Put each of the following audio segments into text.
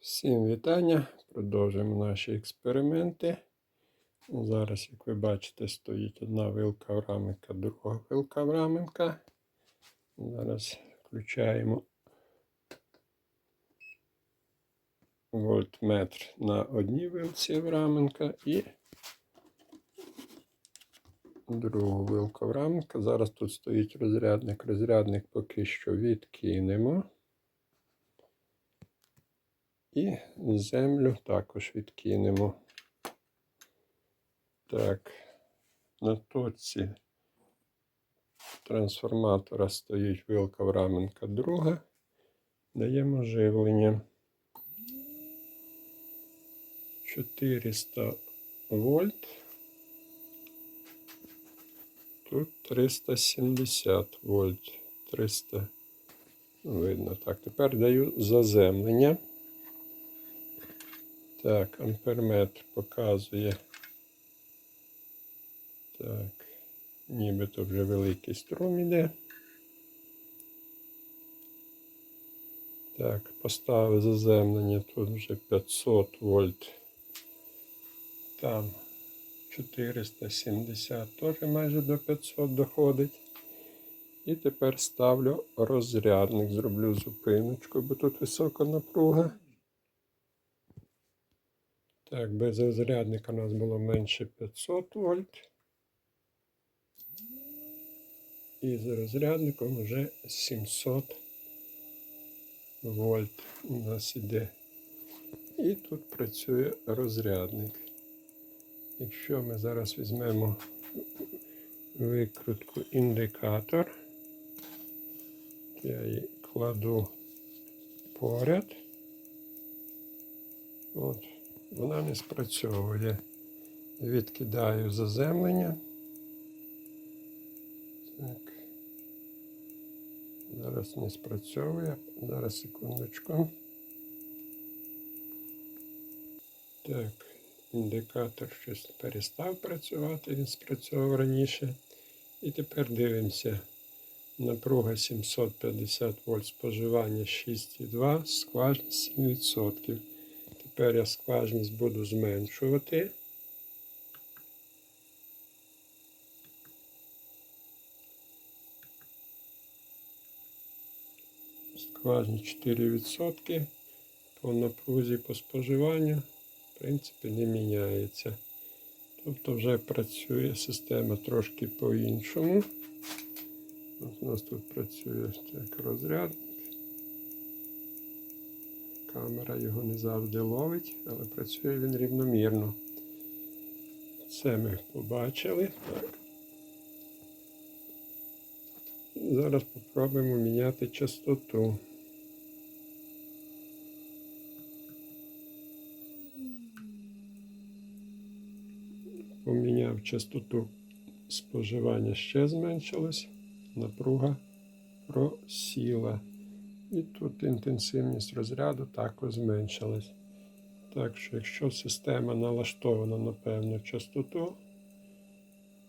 Всім вітання. Продовжуємо наші експерименти. Зараз, як ви бачите, стоїть одна вилка в раменка, друга вилка в раменка. Зараз включаємо вольтметр на одній вилці в раменка і другу вилку в раменка. Зараз тут стоїть розрядник. Розрядник поки що відкинемо. І землю також відкинемо. Так, на точці трансформатора стоїть вилка в раменка друга. Даємо живлення. 400 вольт. Тут 370 вольт. 300. Видно. Так, тепер даю заземлення. Так, амперметр показує. Так, нібито вже великий струм іде. Так, поставив заземлення, тут вже 500 вольт. Там 470 теж майже до 500 доходить. І тепер ставлю розрядник, зроблю зупиночку, бо тут висока напруга. Так, без розрядника у нас було менше 500 вольт. І з розрядником вже 700 вольт у нас іде. І тут працює розрядник. Якщо ми зараз візьмемо викрутку індикатор, я її кладу поряд. От вона не спрацьовує. Відкидаю заземлення. Так. Зараз не спрацьовує. Зараз секундочку. Так, індикатор щось перестав працювати, він спрацьовував раніше. І тепер дивимося. Напруга 750 вольт споживання 6,2, скважність 7%. Тепер я скважність буду зменшувати. Скважність 4% по напрузі по споживанню, в принципі, не міняється. Тобто вже працює система трошки по-іншому. У нас тут працює як розрядник. Камера його не завжди ловить, але працює він рівномірно. Це ми побачили. Так. Зараз спробуємо міняти частоту. Поміняв частоту споживання ще зменшилось, напруга просіла. І тут інтенсивність розряду також зменшилась. Так що, якщо система налаштована на певну частоту,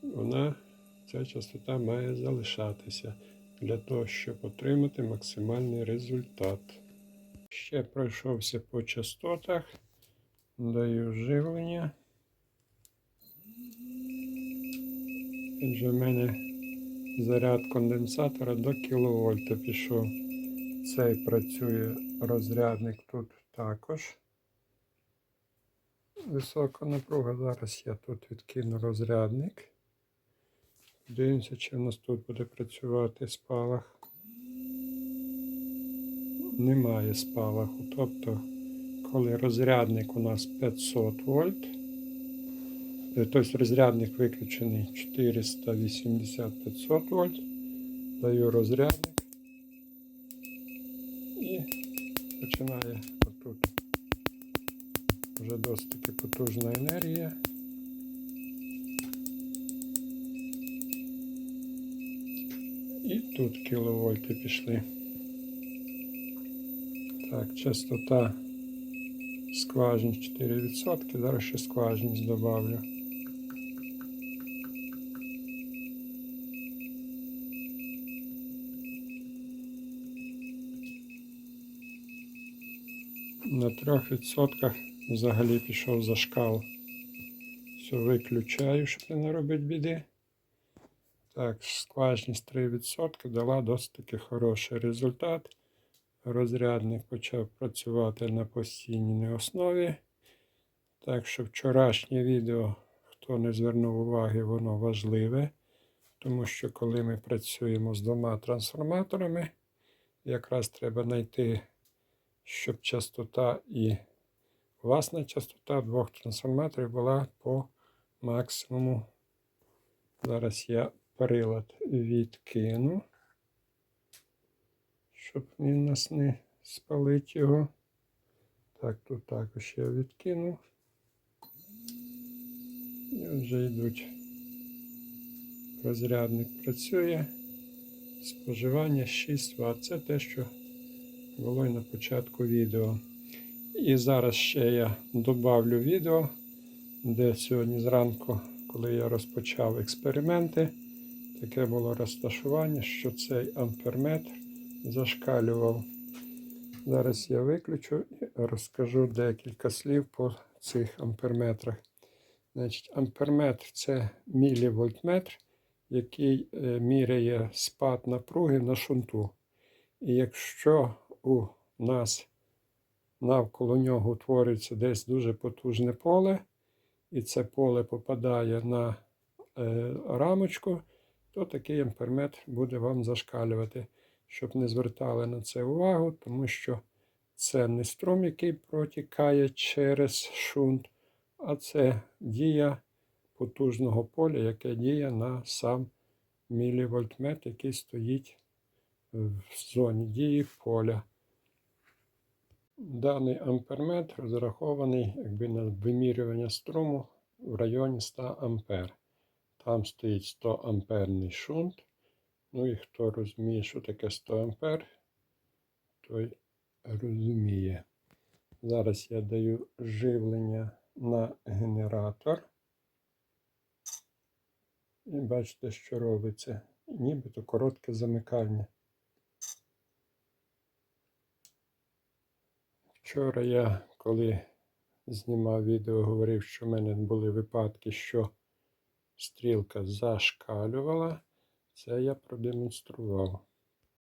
вона, ця частота має залишатися для того, щоб отримати максимальний результат. Ще пройшовся по частотах, даю живлення. Отже, в мене заряд конденсатора до кВт пішов. Цей працює розрядник тут також. Висока напруга. Зараз я тут відкину розрядник. Дивимося, чи в нас тут буде працювати спалах. Немає спалаху. Тобто, коли розрядник у нас 500 вольт, е, тобто розрядник виключений 480-500 вольт, даю розрядник. І починає отут вже досить таки потужна енергія. І тут кіловольти пішли. Так, частота скважин 4%. Зараз ще скважність добавлю. На 3% взагалі пішов за шкал. Все виключаю, щоб не наробити біди. Так, скважність 3% дала досить таки хороший результат. Розрядник почав працювати на постійній основі. Так що вчорашнє відео, хто не звернув уваги, воно важливе. Тому що коли ми працюємо з двома трансформаторами, якраз треба знайти, щоб частота і власна частота двох трансформаторів була по максимуму. Зараз я прилад відкину, щоб він нас не спалить його. Так, тут також я відкинув. І вже йдуть. Розрядник працює. Споживання 6 Вт. Це те, що було і на початку відео. І зараз ще я добавлю відео, де сьогодні зранку, коли я розпочав експерименти, таке було розташування, що цей амперметр зашкалював. Зараз я виключу і розкажу декілька слів по цих амперметрах. Значить, амперметр це мілівольтметр, який е, міряє спад напруги на шунту. І якщо у нас навколо нього утворюється десь дуже потужне поле, і це поле попадає на е, рамочку, то такий амперметр буде вам зашкалювати, щоб не звертали на це увагу, тому що це не струм, який протікає через шунт, а це дія потужного поля, яке діє на сам мілівольтметр, який стоїть в зоні дії поля. Даний амперметр розрахований якби, на вимірювання струму в районі 100 ампер. Там стоїть 100 амперний шунт. Ну і хто розуміє, що таке 100 ампер, той розуміє. Зараз я даю живлення на генератор. І бачите, що робиться. Нібито коротке замикання. Вчора я, коли знімав відео, говорив, що в мене були випадки, що стрілка зашкалювала. Це я продемонстрував.